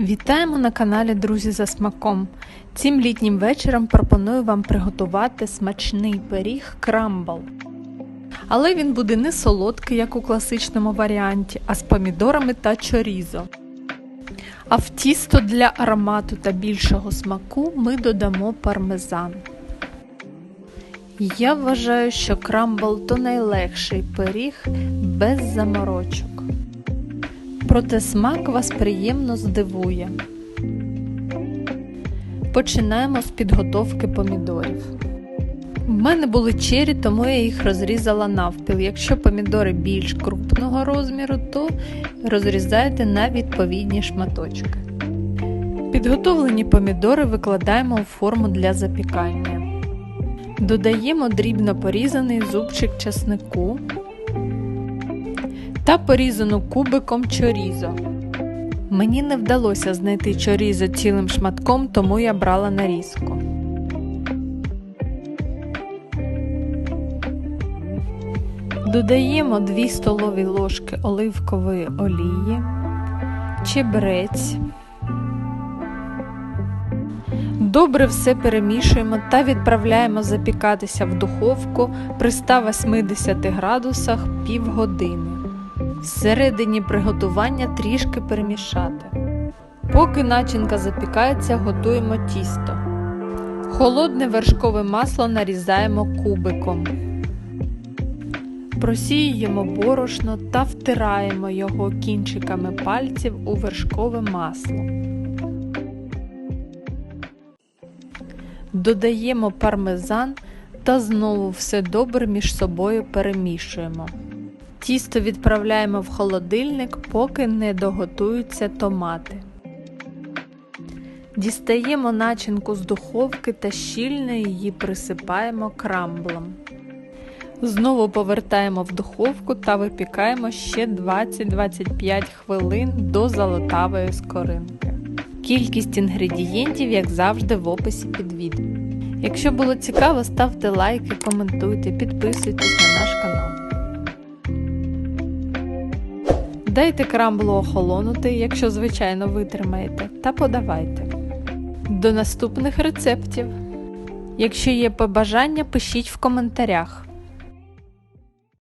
Вітаємо на каналі Друзі за смаком. Цим літнім вечором пропоную вам приготувати смачний пиріг крамбл. Але він буде не солодкий, як у класичному варіанті, а з помідорами та чорізо. А в тісто для аромату та більшого смаку ми додамо пармезан. Я вважаю, що крамбл то найлегший пиріг без заморочок. Проте смак вас приємно здивує. Починаємо з підготовки помідорів. В мене були чері, тому я їх розрізала навпіл. Якщо помідори більш крупного розміру, то розрізайте на відповідні шматочки. Підготовлені помідори викладаємо у форму для запікання. Додаємо дрібно порізаний зубчик часнику та порізану кубиком чорізо. Мені не вдалося знайти чорізо цілим шматком, тому я брала нарізку. Додаємо 2 столові ложки оливкової олії, чебрець. Добре все перемішуємо та відправляємо запікатися в духовку при 180 градусах півгодини. Всередині приготування трішки перемішати. Поки начинка запікається, готуємо тісто. Холодне вершкове масло нарізаємо кубиком. Просіюємо борошно та втираємо його кінчиками пальців у вершкове масло. Додаємо пармезан та знову все добре між собою перемішуємо. Тісто відправляємо в холодильник, поки не доготуються томати. Дістаємо начинку з духовки та щільно її присипаємо крамблом. Знову повертаємо в духовку та випікаємо ще 20-25 хвилин до золотавої скоринки. Кількість інгредієнтів, як завжди, в описі під відео. Якщо було цікаво, ставте лайки, коментуйте, підписуйтесь на наш канал. Дайте крамблу охолонути, якщо звичайно витримаєте, та подавайте. До наступних рецептів. Якщо є побажання, пишіть в коментарях.